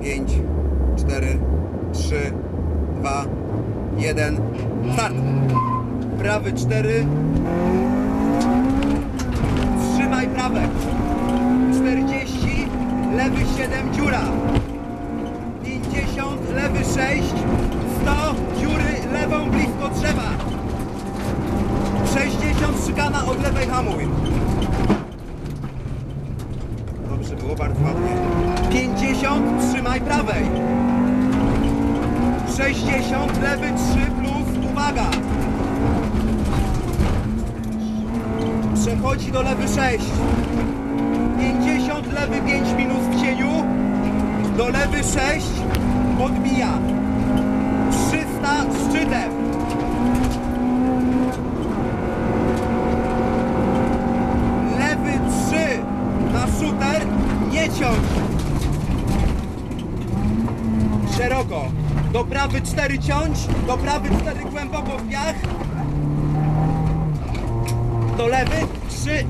5, 4, 3, 2, 1. Start. Prawy 4. Trzymaj prawe. 40, lewy 7, dziura. 50, lewy 6, 100, dziury lewą blisko drzewa. 60, szykana od lewej hamuj. Dobrze było, bardzo ładnie. 50, trzymaj prawej. 60, lewy 3 plus, uwaga. Przechodzi do lewy 6. 50, lewy 5 minus w cieniu. Do lewy 6, podbija. 300 szczytem. Lewy 3 na shooter, nie ciąć. Szeroko. Do prawy 4 ciąć, do prawy 4 głęboko w piach. Do lewy 3.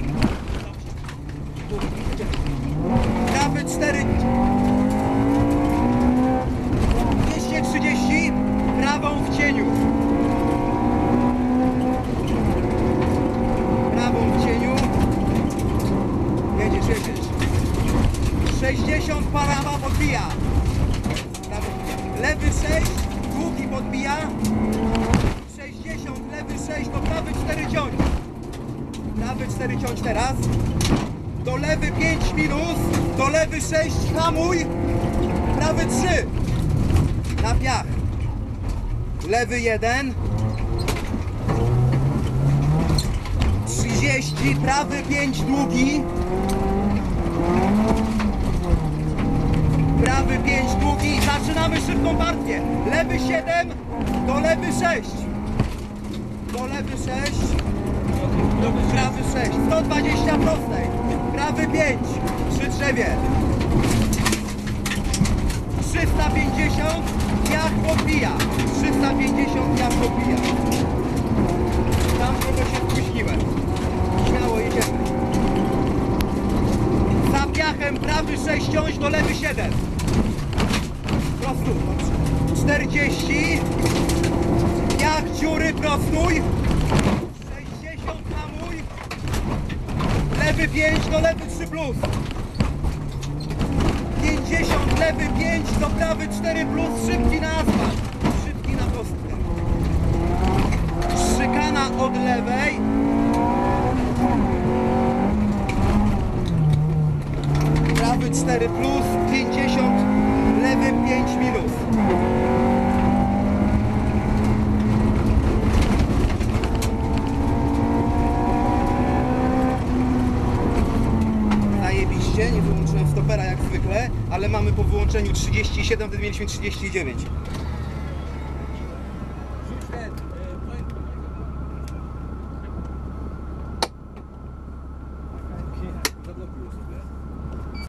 Prawy 4. 230. Prawą w cieniu. Prawą w cieniu. Jedziesz, jedziesz. 60 parawa podbija. Lewy 6, długi podbija. 60, lewy 6, do prawy 4 ciąć. Prawy 4 ciąć teraz. Do lewy 5 minus, do lewy 6 hamuj. Prawy 3. Na piach. Lewy 1. 30, prawy 5 długi. Zaczynamy szybką partię. Lewy 7 do lewy 6. Do lewy 6. Do prawy 6. 120 prostej. Prawy 5 przy drzewie. 350 piach podbija. 350 piach podbija. Tam trochę się spóźniłem. Śmiało jedziemy. Za piachem prawy 6 ciąć do lewy 7. Prostuj, dobrze. 40. Piach dziury prostuj. 60 hamuj. Lewy 5 do lewy 3 plus. 50 lewy 5 do prawy 4 plus. Szybki na asfalt. Szybki na kostkę. Szykana od lewej. Prawy 4 plus, 50, lewy 5 minus. Zajebiście, nie wyłączyłem stopera jak zwykle, ale mamy po wyłączeniu 37, wtedy mieliśmy 39.